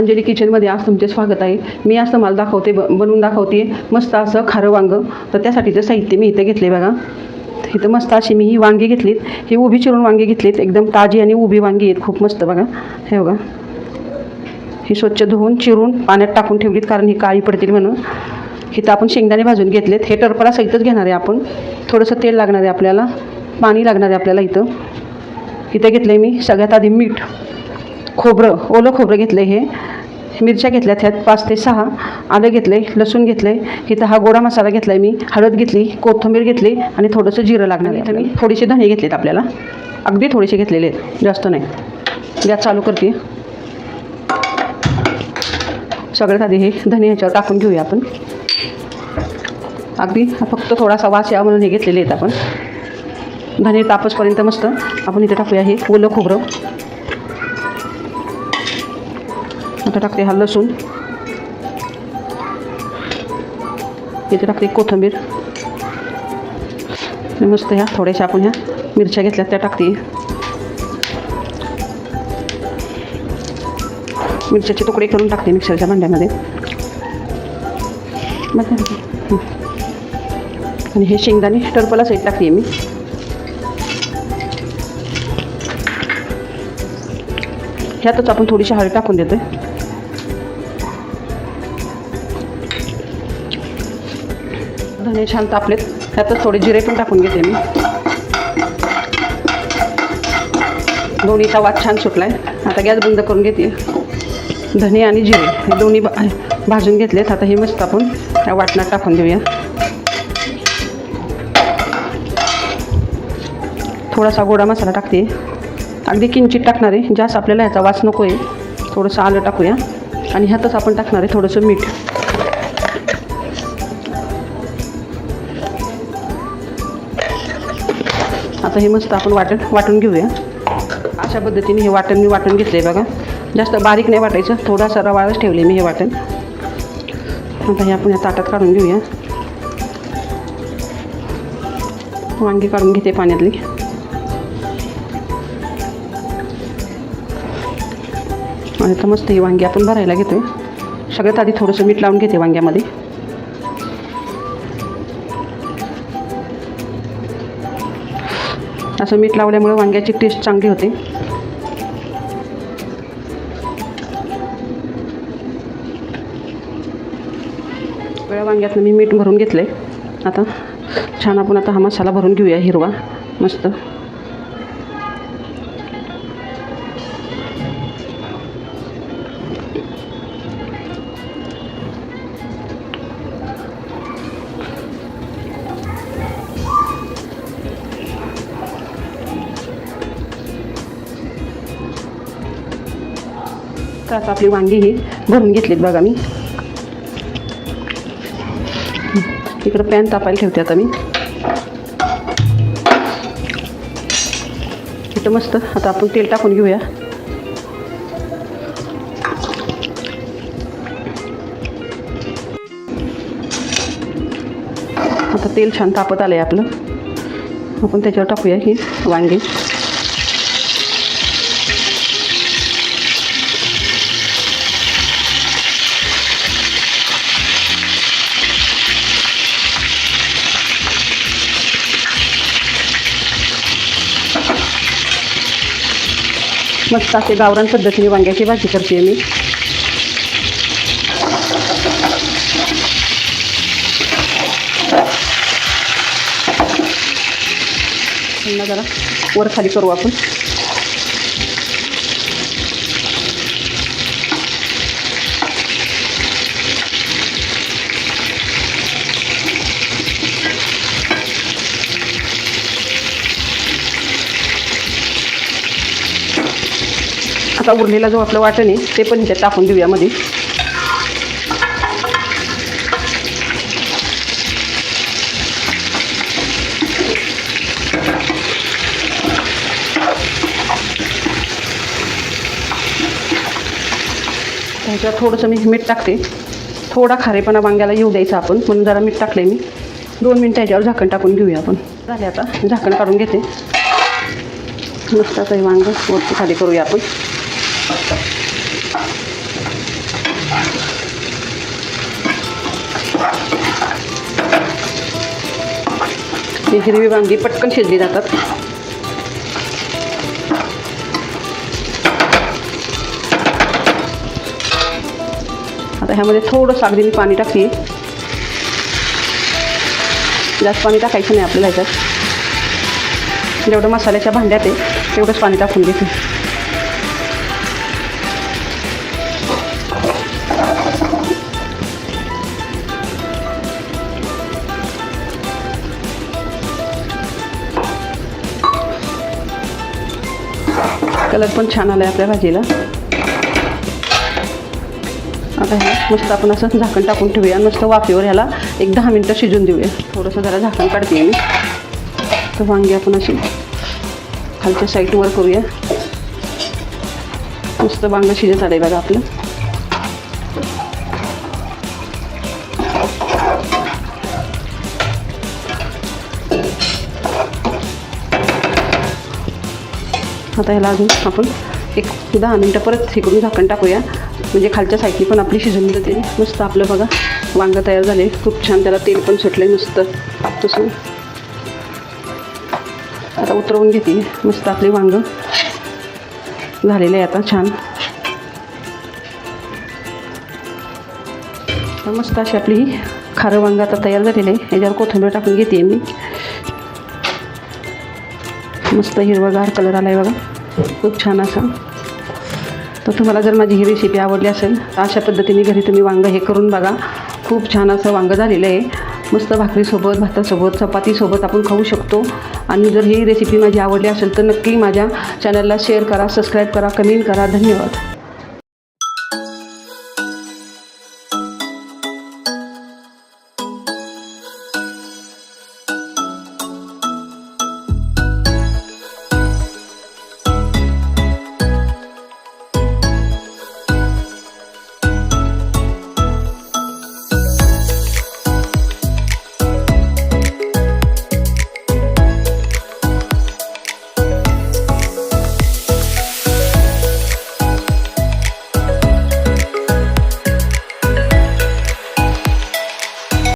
अंजली किचनमध्ये आज तुमचे स्वागत आहे. मी आज तुम्हाला दाखवते ब बनवून दाखवते मस्त असं खारं वांगं. तर त्यासाठीचं साहित्य मी इथं घेतले बघा. इथं मस्त अशी मी ही वांगी घेतलीत. ही उभी चिरून वांगी घेतलीत. एकदम ताजी आणि उभी वांगी आहेत. खूप मस्त बघा. हे बघा. ही स्वच्छ धुवून चिरून पाण्यात टाकून ठेवलीत कारण ही काळी पडतील म्हणून. इथं आपण शेंगदाणे भाजून घेतलेत. हे टरपला सहितच घेणार आहे आपण. थोडंसं तेल लागणार आहे आपल्याला. पाणी लागणार आहे आपल्याला इथं. इथं घेतलं आहे मी सगळ्यात आधी मीठ. खोबरं. ओलं खोबरं घेतलं आहे हे. मिरच्या घेतल्या त्यात पाच ते सहा आलं घेतलं आहे लसूण घेतलं आहे इथं हा गोडा मसाला घेतला आहे मी हळद घेतली कोथिंबीर घेतली आणि थोडंसं जिरं लागणार आहे. मी थोडेसे धणे घेतलेत आपल्याला. अगदी थोडेसे घेतलेले आहेत जास्त नाही. गॅस चालू करते. सगळ्यात आधी हे धने ह्याच्यावर टाकून घेऊया आपण. अगदी फक्त थोडासा वास या म्हणून हे घेतलेले आहेत आपण. धने तापसपर्यंत मस्त आपण इथे टाकूया हे ओलं खोबरं. आता टाकते हा लसूण. इथे टाकते कोथिंबीर. मस्त ह्या थोड्याशा आपण ह्या मिरच्या घेतल्या त्या टाकते. मिरच्याचे तुकडे करून टाकते मिक्सरच्या भांड्यामध्ये. आणि हे शेंगदाणे टरपला साईड टाकते मी. ह्यातच आपण थोडीशी हळद टाकून देतोय. धने छान तापलेत. त्यातच थोडे जिरे पण टाकून घेते मी. दोन्हीचा वास छान सुटला आहे आता गॅस बंद करून घेते. धने आणि जिरे हे दोन्ही भा- भाजून घेतलेत. आता हे मस्त आपण त्या वाटणात टाकून देऊया थोडासा गोडा मसाला टाकते. अगदी किंचित टाकणार. आहे जास्त आपल्याला ह्याचा वास नको आहे थोडंसं आलं टाकूया. आणि ह्यातच आपण टाकणार आहे थोडंसं मीठ. आता हे मस्त आपण वाटण वाटून घेऊया. अशा पद्धतीने हे वाटण मी वाटून घेतलं आहे बघा. जास्त बारीक नाही वाटायचं थोडासा रवाळच ठेवले मी हे वाटण. आता हे आपण या ताटात काढून घेऊया. वांगी काढून घेते पाण्यातली. आणि तर मस्त ही वांगी आपण भरायला घेतो सगळ्यात आधी थोडंसं मीठ लावून घेते वांग्यामध्ये. असं मीठ लावल्यामुळे वांग्याची टेस्ट चांगली होते. वेळा वांग्यातनं मी मीठ भरून घेतलं आहे आता छान आपण आता हा मसाला भरून घेऊया हिरवा मस्त. तर आता आपली वांगी ही भरून घेतलीत बघा मी. इकडं पॅन तापायला ठेवते आता मी. इथं मस्त आता आपण तेल टाकून घेऊया. आता तेल छान तापत आलं आहे आपलं. आपण त्याच्यावर टाकूया ही वांगी. मस्त असे गावरान पद्धतीने वांग्याची भाजी करते मी. जरा वर खाली करू आपण. आता उरलेला जो आपलं वाटण आहे ते पण ह्याच्यात टाकून देऊया मध्ये. त्याच्यावर थोडंसं मी मीठ टाकते. थोडा खारेपणा वांग्याला येऊ द्यायचा आपण म्हणून जरा मीठ टाकले मी. दोन मिनटं याच्यावर झाकण टाकून घेऊया आपण. झाले आता झाकण काढून घेते. मस्त काही वांग वरती खाली करूया आपण. ही हिरवी वांगी पटकन शिजली जातात. आता ह्यामध्ये थोडंसं अगदी मी पाणी टाकते जास्त पाणी टाकायचं नाही आपल्याला ह्याच्यात. जेवढं मसाल्याच्या भांड्यात आहे तेवढंच पाणी टाकून घेते. कलर पण छान आला आहे आपल्या भाजीला. आता ह्या मस्त आपण असं झाकण टाकून ठेवूया. मस्त वाफेवर ह्याला एक दहा मिनटं शिजून देऊया. थोडंसं जरा झाकण काढते मी. तर वांगी आपण अशी खालच्या साईडवर करूया. मस्त वांगं शिजत आलं आहे बघा आपलं. आता ह्याला अजून आपण एक दहा मिनटं परत हे करून झाकण टाकूया. म्हणजे खालच्या साईडनी पण आपली शिजून जाते. मस्त आपलं बघा वांगं तयार झाले. खूप छान त्याला तेल पण सुटले मस्त. तसं. आता उतरवून घेते. मस्त आपली वांगं झालेलं आहे आता छान. मस्त अशी आपली खारं वांग आता तयार झालेलं आहे. याच्यावर कोथिंबीर टाकून घेते मी. मस्त हिरवागार कलर आला आहे बघा. खूप छान असा. तर तुम्हाला जर माझी ही रेसिपी आवडली असेल तर अशा पद्धतीने घरी तुम्ही वांगं हे करून बघा. खूप छान असं वांगं झालेलं आहे. मस्त भाकरीसोबत भातासोबत चपातीसोबत आपण खाऊ शकतो. आणि जर ही रेसिपी माझी आवडली असेल तर नक्की माझ्या चॅनलला शेअर करा सबस्क्राईब करा कमेंट करा. धन्यवाद.